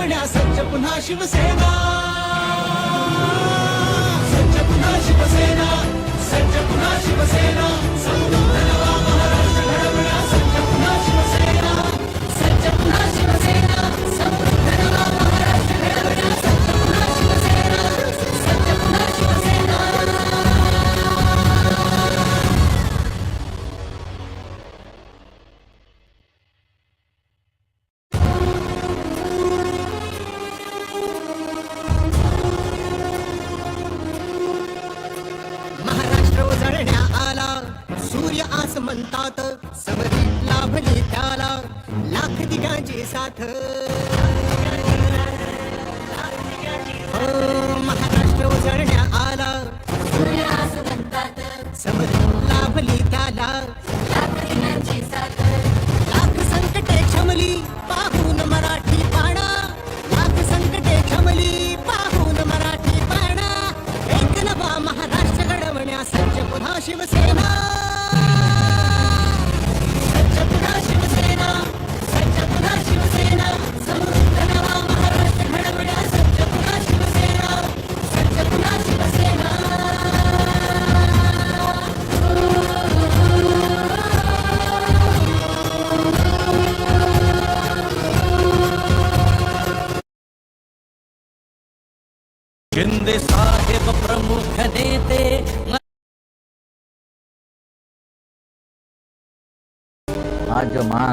घडवण्या सज्ज पुन्हा शिवसेना सज्ज पुन्हा शिवसेना सज्ज पुन्हा शिवसेना समृद्ध म्हणतात समरी लाभली त्याला लाख दिगांची साथ. हो, महाराष्ट्र उजळण्या आला. सूर्यास समरी लाभली त्याला लाख संकटे क्षमली पाहून मराठी पाणा. लाख संकटे क्षमली पाहून मराठी पाणा. एक नवा महाराष्ट्र घडवण्या सज्ज पुन्हा शिवसेना. आज जो मान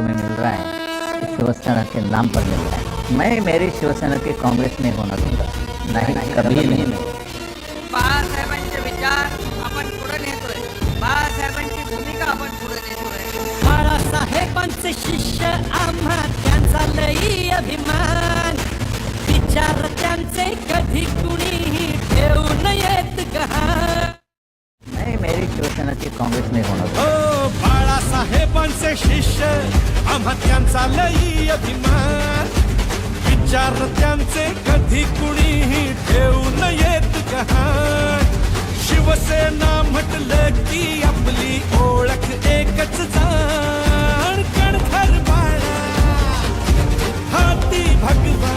में मिल रहा है। शिवसेना के नाम पर मिल रहा है। मैं मेरी शिवसेना के कांग्रेस में होना दूँगा नहीं कभी नहीं। बाळासाहेबांचे विचार आपण पुढे नेतोय बाळासाहेबांची भूमिका आपण पुढे नेतोय बाळासाहेबांचे शिष्य त्यांचे कधी कुणीही ठेवू नयेत गहाण कांग्रेस में हो बाळासाहेबांचे शिष्य आम्हा त्यांचा लई अभिमान। विचार त्यांचे कधी कुणीही ठेवू नयेत गहाण शिवसेना म्हटलं की आपली ओळख एकच जाण कणखर बाळा हाती भगवा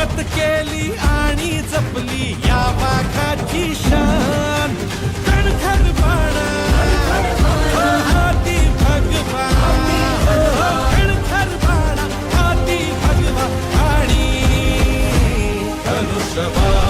हिम्मत केली आणि जपली या वाघाची शान. कणखर बाणा. हो, हाती भगवा कणखर हो, बाणा हाती भगवा आणि धनुष्यबा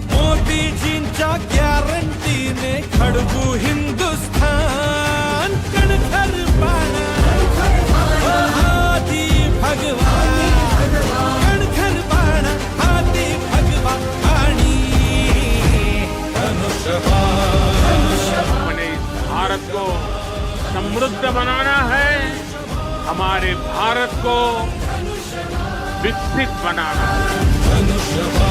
मोदीजींच्या गॅरंटीने खडबू हिंदुस्थान कणखर पाना। हाती भगवा कणखर पाना। हाती भगवा आणि भारत को समृद्ध बनाना है। हमारे भारत को विकसित बनाना है।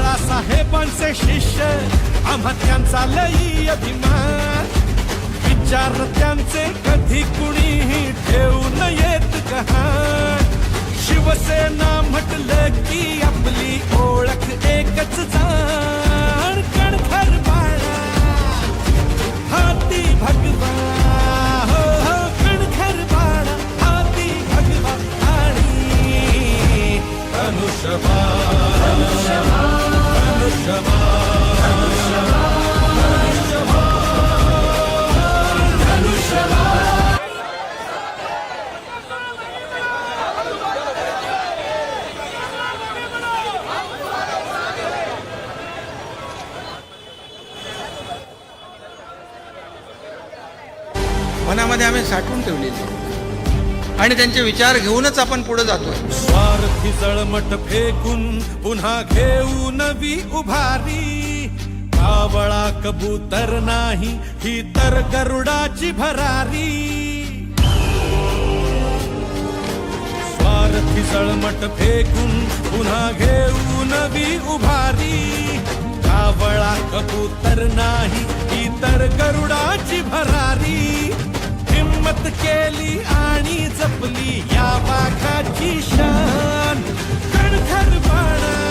साहेबांचे शिष्य आम्हा त्यांचा लई अभिमान. विचार त्यांचे कधी कुणीही ठेवू नयेत गहाण. शिवसेना म्हटलं की आपली ओळख एकच जाण. कणखर बाळा हाती भगवा. हो हो कणखर बाळा हाती भगवा. आणि धनुष्यबा मनामध्ये आम्ही साठवून ठेवलेले. आणि त्यांचे विचार घेऊनच आपण पुढे जातोय. स्वार्थी जळमट फेकून पुन्हा घेऊ नवी उभारी. कावळा कबूतर नाही ही तर गरुडाची भरारी. स्वार्थी जळमट फेकून पुन्हा घेऊ नवी उभारी. कावळा कबूतर नाही ही तर गरुडाची भरारी. हिम्मत केली आणि जपली या वाघाची शान. कणखर बाळा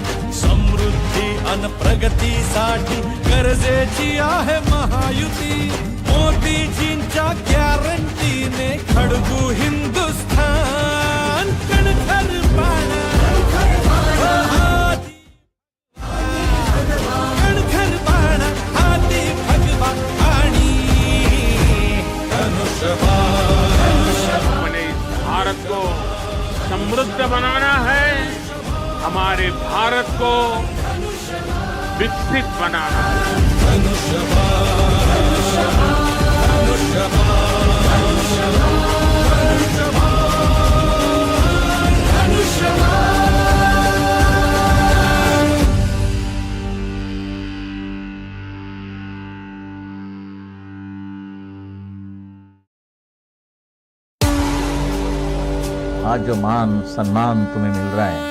समृद्धी अन प्रगतीसाठी गरजेची आहे महायुती. मोदीजींच्या गॅरंटीने खडगू हिंदुस्थान कणखर बाळा हाती कणखर बाळा हाती भगवा आणि धनुष्यबा अपने इस भारत को समृद्ध बनाना है। हमारे भारत को विकसित बनाना। आज जो मान सम्मान तुम्हें मिल रहा है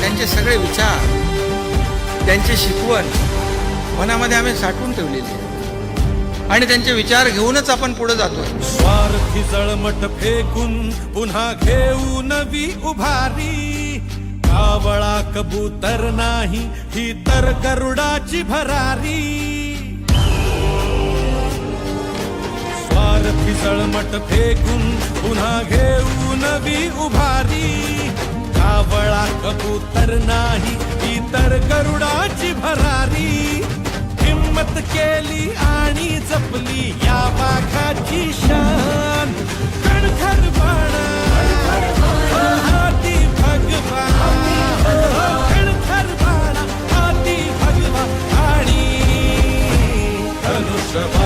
त्यांचे सगळे विचार त्यांची शिकवण मनामध्ये आम्ही साठवून ठेवलेली आणि त्यांचे विचार घेऊनच आपण पुढे जातोय. सारथी जळमट फेकून पुन्हा घेऊ नवी उभारी. कावळा कबूतर नाही ही तर गरुडाची भरारी. स्वार्थी जळमट फेकून पुन्हा घेऊ नवी उभारी. कावळा कबूतर नाही ही तर गरुडाची भरारी. हिम्मत केली आणि जपली या वाघाची शान. कणखर बाणा. हो, हो, हाती भगवा. हो, कणखर बाणा हाती भगवा. आणि धनुष्यबा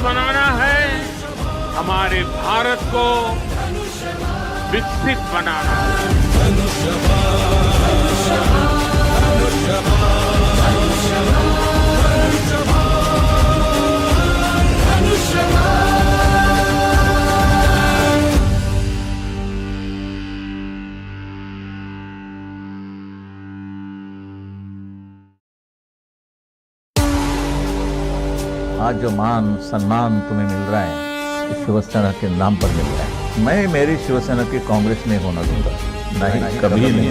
बनाना है हमारे भारत को विकसित बनाना है। आज जो मान सम्मान तुम्हें मिल रहा है। इस शिवसेना के नाम पर मिल रहा है। मैं मेरी शिवसेना के कांग्रेस में होना दूँगा। नहीं कभी नहीं।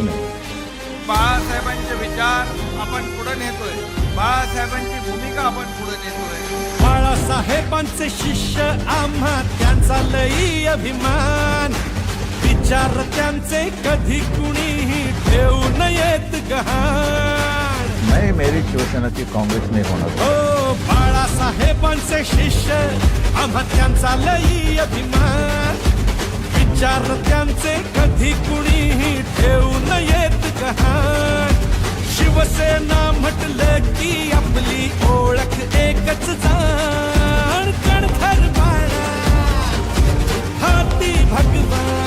बाळासाहेबांचे विचार आपण पुढे नेतोय। बाळासाहेबांची भूमिका आपण पुढे नेतोय. बाळासाहेबांचे शिष्य आम्हा त्यांचा लई अभिमान. विचार त्यांचे कधी कुणीही ठेवू नयेत गहाण. मैं मेरी शिवसेना की कांग्रेस में होना दूँगा। हो बाळासाहेबांचे शिष्य आम्हा त्यांचा लई अभिमान. विचार त्यांचे कधी कुणीही ठेवू नयेत गहाण. शिवसेना म्हटलं की आपली ओळख एकच जाण. कणखर बाळा हाती भगवान.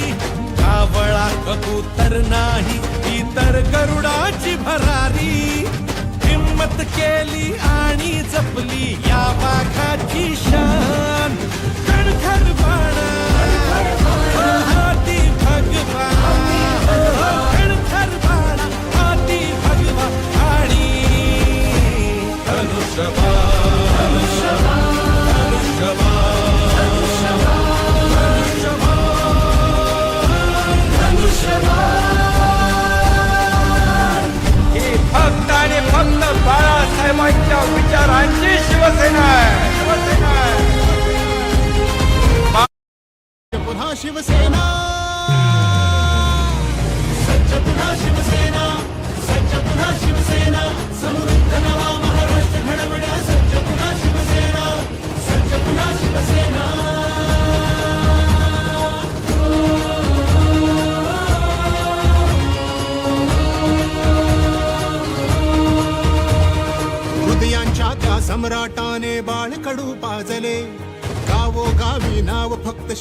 वळा कबूतर नाही इतर गरुडाची भरारी. हिम्मत केली आणि जपली पुन्हा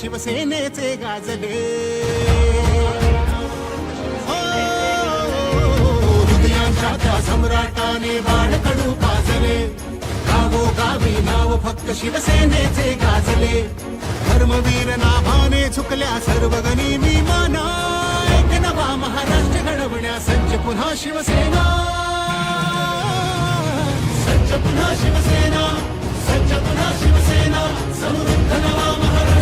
शिवसेनेचे गाजले. हो, हृदयांच्या त्या सम्राटाने बाळकडू पाजले. गावो गावी नाव फक्त शिवसेनेचे गाजले. धर्मवीर नाभाने झुकल्या सर्व गनिमी माना. एक नवा महाराष्ट्र घडवण्या सज्ज पुन्हा शिवसेना. सज्ज पुन्हा शिवसेना. सज्ज पुन्हा शिवसेना. समृद्ध नवा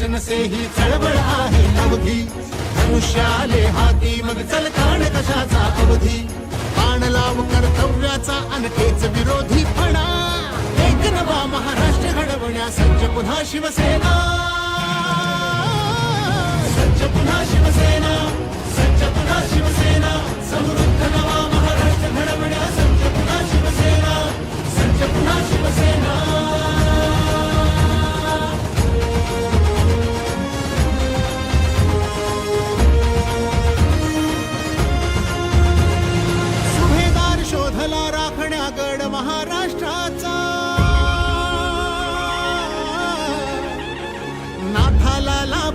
हा से ही चळवळ आहे अवधी. धनुष्याले हाती मग चलकाण कशाचा अवधी. बाण लाव कर्तव्याचा अनकेच विरोधी फणा. एक नवा महाराष्ट्र घडवण्या सज्ज पुन्हा शिवसेना. सज्ज पुन्हा शिवसेना सज्ज पुन्हा शिवसेना. समृद्ध नवा महाराष्ट्र घडवण्या सज्ज पुन्हा शिवसेना सज्ज पुन्हा शिवसेना.